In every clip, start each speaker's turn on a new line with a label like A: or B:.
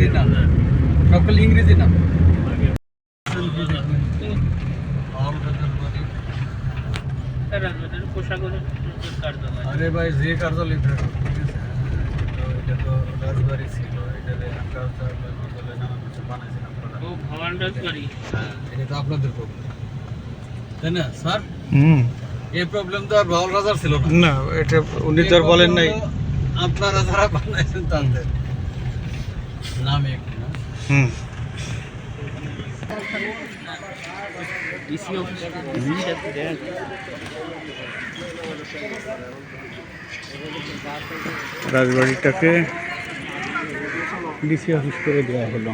A: ইংরেজি নাম সকল ইংরেজি নাম আরে ভাই যে কার্যালয় এটা তো রাজবাড়ি ছিল এটাতে কিছু বানাইছেন হ্যাঁ এটা তো আপনাদের প্রবলেম তাই না স্যার?
B: হুম।
A: এই প্রবলেম তো আর রাজার ছিল না।
B: না এটা উনি তো আর বলেন নাই।
A: আপনারা যারা বানাইছেন তাদের। নাম
B: হুম। রাজবাড়িটাকে ডিসি অফিস করে দেওয়া হলো।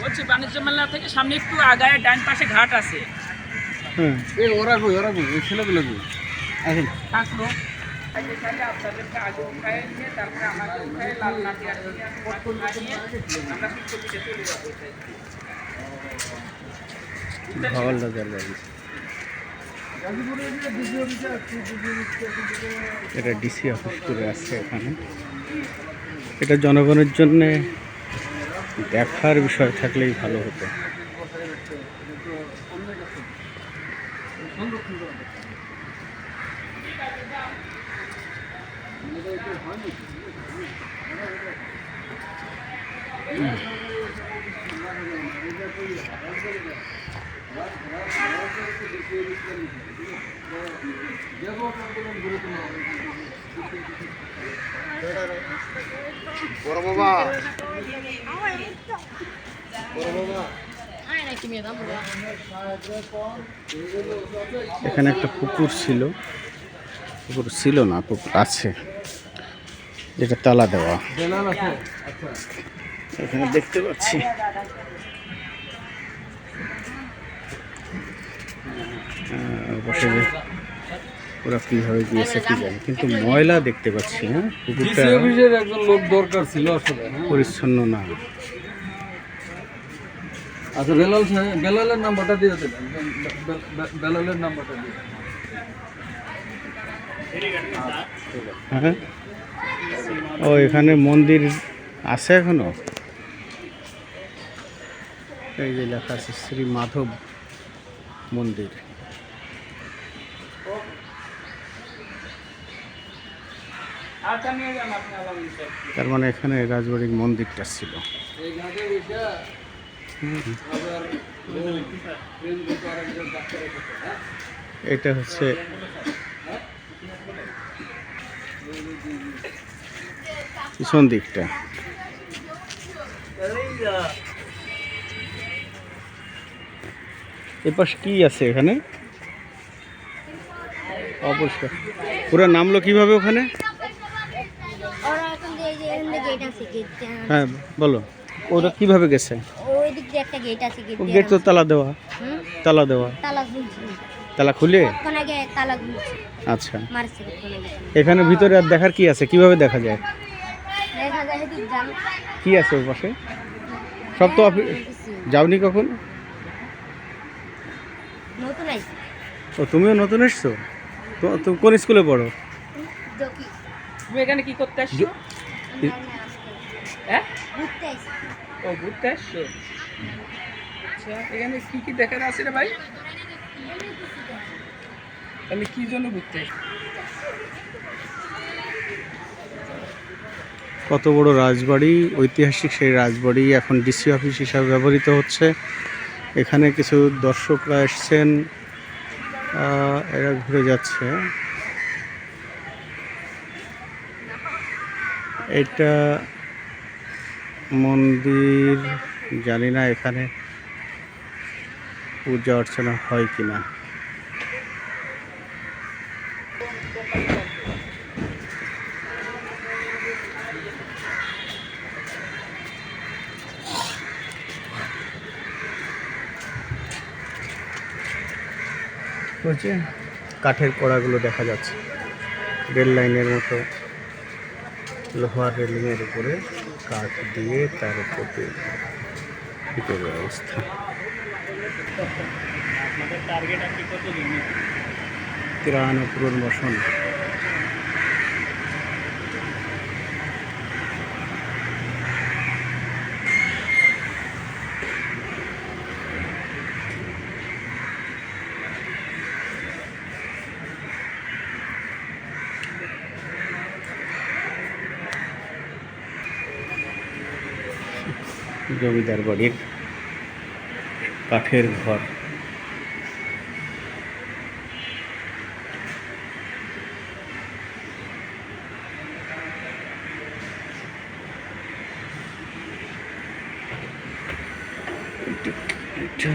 C: বলছি বাণিজ্য মেলা থেকে সামনে একটু আগায় ডান পাশে ঘাট আছে।
B: হ্যাঁ
A: এই ওরা কই ওরা কই? এই ছেলেগুলো
C: থাকল
B: এটা ডিসি অফিস করে আসছে এখানে। এটা জনগণের জন্য দেখার বিষয় থাকলেই ভালো হতো। এখানে একটা পুকুর ছিল। পুকুর ছিল না, পুকুর আছে। যেটা তালা দেওয়া। এখানে দেখতে পাচ্ছি। বসে ওরা কীভাবে গিয়েছে কি জানি কিন্তু ময়লা দেখতে পাচ্ছি হ্যাঁ? পুকুরটা
A: একজন লোক দরকার ছিল আসলে হ্যাঁ।
B: পরিচ্ছন্ন না।
A: আচ্ছা বেলাল সাহেব বেলালের নাম্বারটা দিয়ে দেবেন। বেলালের নাম্বারটা দিয়ে
B: হ্যাঁ? ও এখানে মন্দির আছে এখনও? এই যে লেখা আছে শ্রী মাধব মন্দির। তার মানে এখানে রাজবাড়ির মন্দিরটা ছিল।
A: হ্যাঁ?
B: এটা হচ্ছে পিছন দিকটা। এ পাশে কি আছে এখানে? অপরিষ্কার। পুরো নামলো কীভাবে ওখানে
D: ওরা এখন যে এই যে এখান থেকে গেট আছে গেট
B: হ্যাঁ বলো। ওরা কীভাবে গেছে?
D: ওই দিক দিয়ে একটা গেট আছে গেট
B: গেট তো তালা দেওয়া। তালা দেওয়া।
D: তালা
B: খুলে?
D: আগে তালা
B: আচ্ছা।
D: মারছে
B: এখানে ভিতরে আর দেখার কি আছে? কীভাবে দেখা যায়?
D: দেখা যায়
B: কি আছে ওর পাশে? সব তো যাওনি কখন?
D: নতুন আইছে।
B: ও তুমিও নতুন এসছো? তো- তুমি কোন স্কুলে পড়ো?
C: তুমি এখানে কি করতে আসছো? হ্যাঁ? ও ঘুরতে আসছো আচ্ছা এখানে কি কি দেখার আছে রে ভাই? তাহলে কি জন্য ঘুরতে
B: কত বড় রাজবাড়ি ঐতিহাসিক সেই রাজবাড়ি এখন ডিসি অফিস হিসাবে ব্যবহৃত হচ্ছে। এখানে কিছু দর্শকরা এসছেন এরা ঘুরে যাচ্ছে। এটা মন্দির জানি না এখানে পূজা অর্চনা হয় কিনা হচ্ছে কাঠের কড়াগুলো দেখা যাচ্ছে। রেল লাইনের মতো লোহার রেলিংয়ের উপরে। কাঠ দিয়ে তার উপরে ভিতরের ব্যবস্থা। তিরানব্বই পুনর্বাসন জমিদার বাড়ির কাঠের ঘর। এটা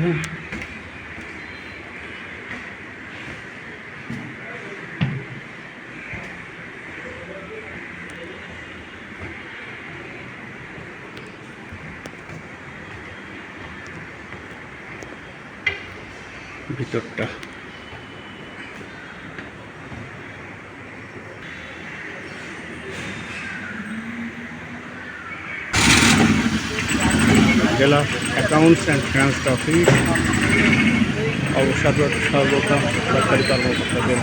B: ভিতরটা। জেলা অ্যাকাউন্টস অ্যান্ড ফিনান্স অফিস অবসররত সর্বপ্রথম সরকারি কর্মকর্তাদের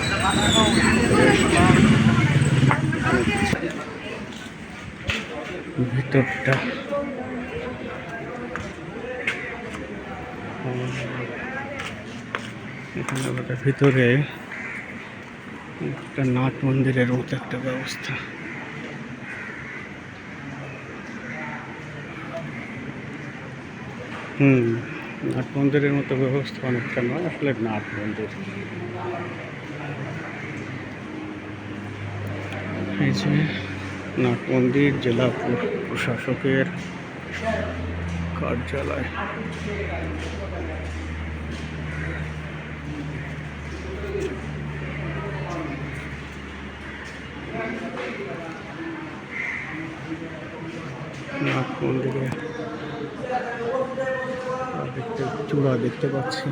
B: ভিতরটা এখানে আমাদের ভিতরে একটা নাট মন্দিরের মতো একটা ব্যবস্থা। হুম, নাট মন্দিরের মতো ব্যবস্থা অনেকটা নয়, আসলে নাট মন্দির। এই যে নাট মন্দির, জেলা প্র- প্রশাসকের কার্যালয়। দেখতে চূড়া দেখতে পাচ্ছি।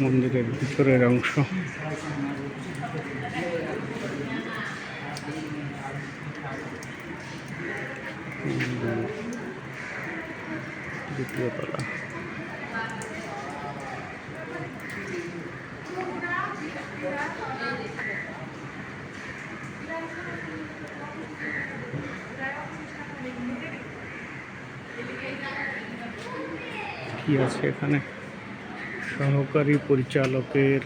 B: মন্দিরের ভিতরের অংশ। দ্বিতীয় তলা। আছে এখানে? সহকারী পরিচালকের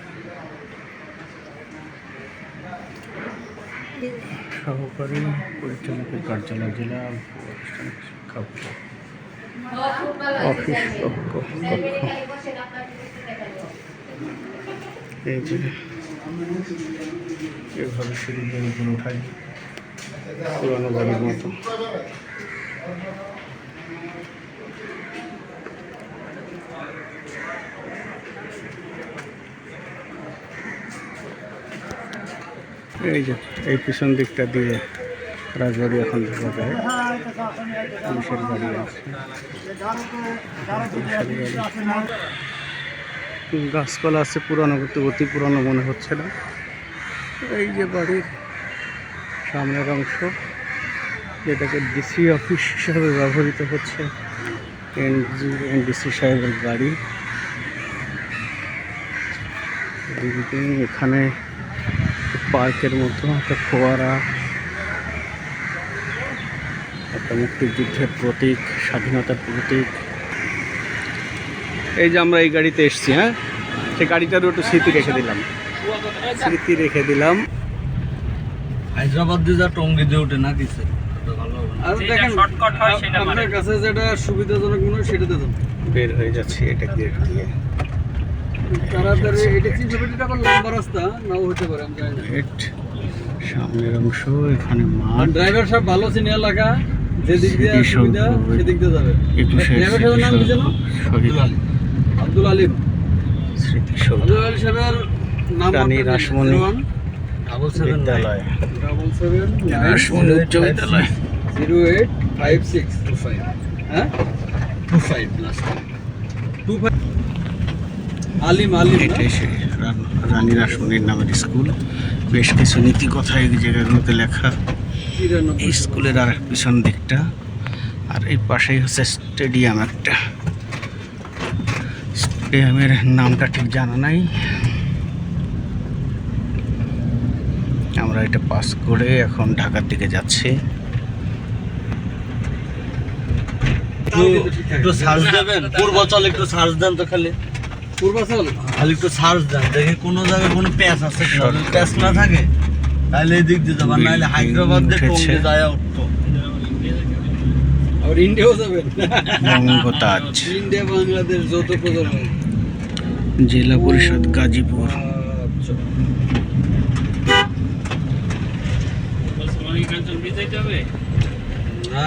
B: সহকারী পরিচালকের কার্যালয়, জেলা অফিস কক্ষ। এই এভাবে সিঁড়ি দিয়ে উপরে উঠাই। পুরানো বাড়ির মতো। এই যে, এই পিছন দিকটা দিয়ে রাজবাড়ি এখন দেখা যায়। পুলিশের গাড়ি আছে। গাছপালা আছে পুরানো, কিন্তু অতি পুরানো মনে হচ্ছে না। এই যে বাড়ির সামনের অংশ, যেটাকে ডিসি অফিস হিসাবে ব্যবহৃত হচ্ছে। এনজি, এনডিসি সাহেবের গাড়ি এখানে পার্কের মতো, একটা ফোয়ারা, একটা মুক্তিযুদ্ধের প্রতীক, স্বাধীনতার প্রতীক। এই যে আমরা এই গাড়িতে এসছি হ্যাঁ? সেই গাড়িটারও একটু স্মৃতি রেখে দিলাম। স্মৃতি রেখে দিলাম।
E: হায়দ্রাবাদ দিয়ে যা টঙ্গি দিয়ে ওঠে না দিছে।
A: আর দেখেন
E: হয় সেটা
A: আপনার কাছে যেটা সুবিধাজনক মনে হয় সেটা দেবেন
B: বের হয়ে যাচ্ছি এটা গেট দিয়ে।
A: তাড়াতাড়ি এটা চিন্তা আবার লম্বা রাস্তা নাও হতে পারে আমি জানি
B: সামনের অংশ এখানে
A: আর
B: মাঠ
A: ড্রাইভার সাহেব ভালো চিনে এলাকা যেদিক দিয়ে
B: স্মৃতিসৌধ।
A: সুবিধা সেদিক দিয়ে যাবে। ড্রাইভার সাহেবের নাম কি যেন?
B: শহীদ
A: আব্দুল আলিম আব্দুল আলী। সাহেবের নাম
B: রানী রাসমণি বিদ্যালয়।
A: ডাবল সেভেন
B: রাসমণি উচ্চ বিদ্যালয়।
A: Zero eight five six
E: Two five.
A: হ্যাঁ. টু ফাইভ আলিম আলিম না?
B: এটাই রানী রাসমণির নামের স্কুল বেশ কিছু নীতি কথা এই জায়গাগুলোতে লেখা এই স্কুলের আর পিছন দিকটা আর এই পাশেই হচ্ছে স্টেডিয়াম একটা স্টেডিয়ামের নামটা ঠিক জানা নাই আমরা এটা পাস করে এখন ঢাকার দিকে যাচ্ছি
A: একটু সার্চ দেবেন? পূর্বাচল একটু সার্চ দেন তো খালি। পূর্বাচল খালি একটু সার্চ দেন দেখি কোনো জায়গায় কোনো প্যাচ আছে কিনা। যদি প্যাচ না থাকে তাহলে এই দিক দিয়ে যাবেন নাহলে হায়দ্রাবাদ দিয়ে। যায় উঠতো। আর ইন্ডিয়াও যাবেন
B: বঙ্গতাজ
A: ইন্ডিয়া বাংলাদেশ যত প্রজন্ম।
B: জেলা পরিষদ গাজীপুর।
A: আচ্ছা। না।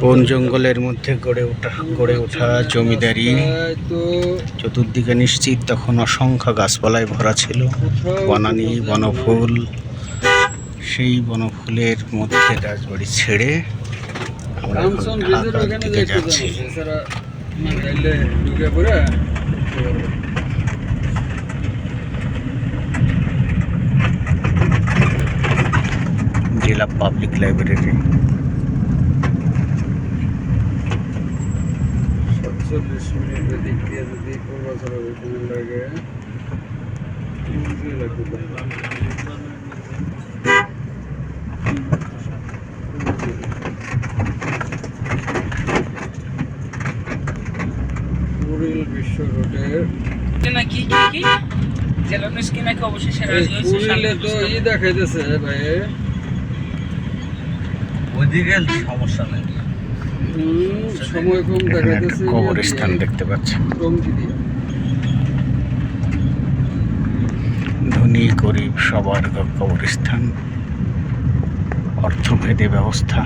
B: বন জঙ্গলের মধ্যে গড়ে ওঠা গড়ে ওঠা জমিদারি। চতুর্দিকে নিশ্চিত তখন অসংখ্য গাছপালায় ভরা ছিল। বনানী, বনফুল, সেই বনফুলের মধ্যে রাজবাড়ি ছেড়ে আমরা দিকে যাচ্ছি। জেলা পাবলিক লাইব্রেরি
A: সাতচল্লিশ মিনিটের দিক দিয়ে যদি পূর্বাচল ওখানে লাগে বুঝতে বিশ্ব রোডের
C: নাকি কি কি? জেলা নাকি অবশেষে রাজি হয়েছে?
A: কুড়িলে তো ই দেখাইতেছে ভাই। সমস্যা নেই। সময় কম দেখাইতেছে
B: কবরস্থান দেখতে পাচ্ছি। ধনী গরিব সবার কবরস্থান। অর্থভেদে ব্যবস্থা।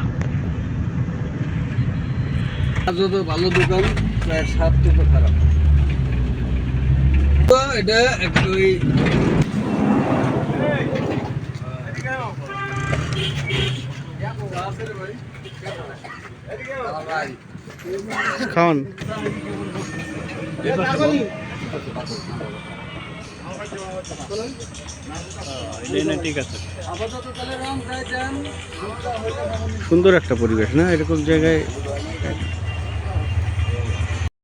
A: যত ভালো দোকান প্রায় সাত তত খারাপ। এটা একটু ওই
B: খাওয়ান
A: যান।
B: সুন্দর একটা পরিবেশ না? এরকম জায়গায়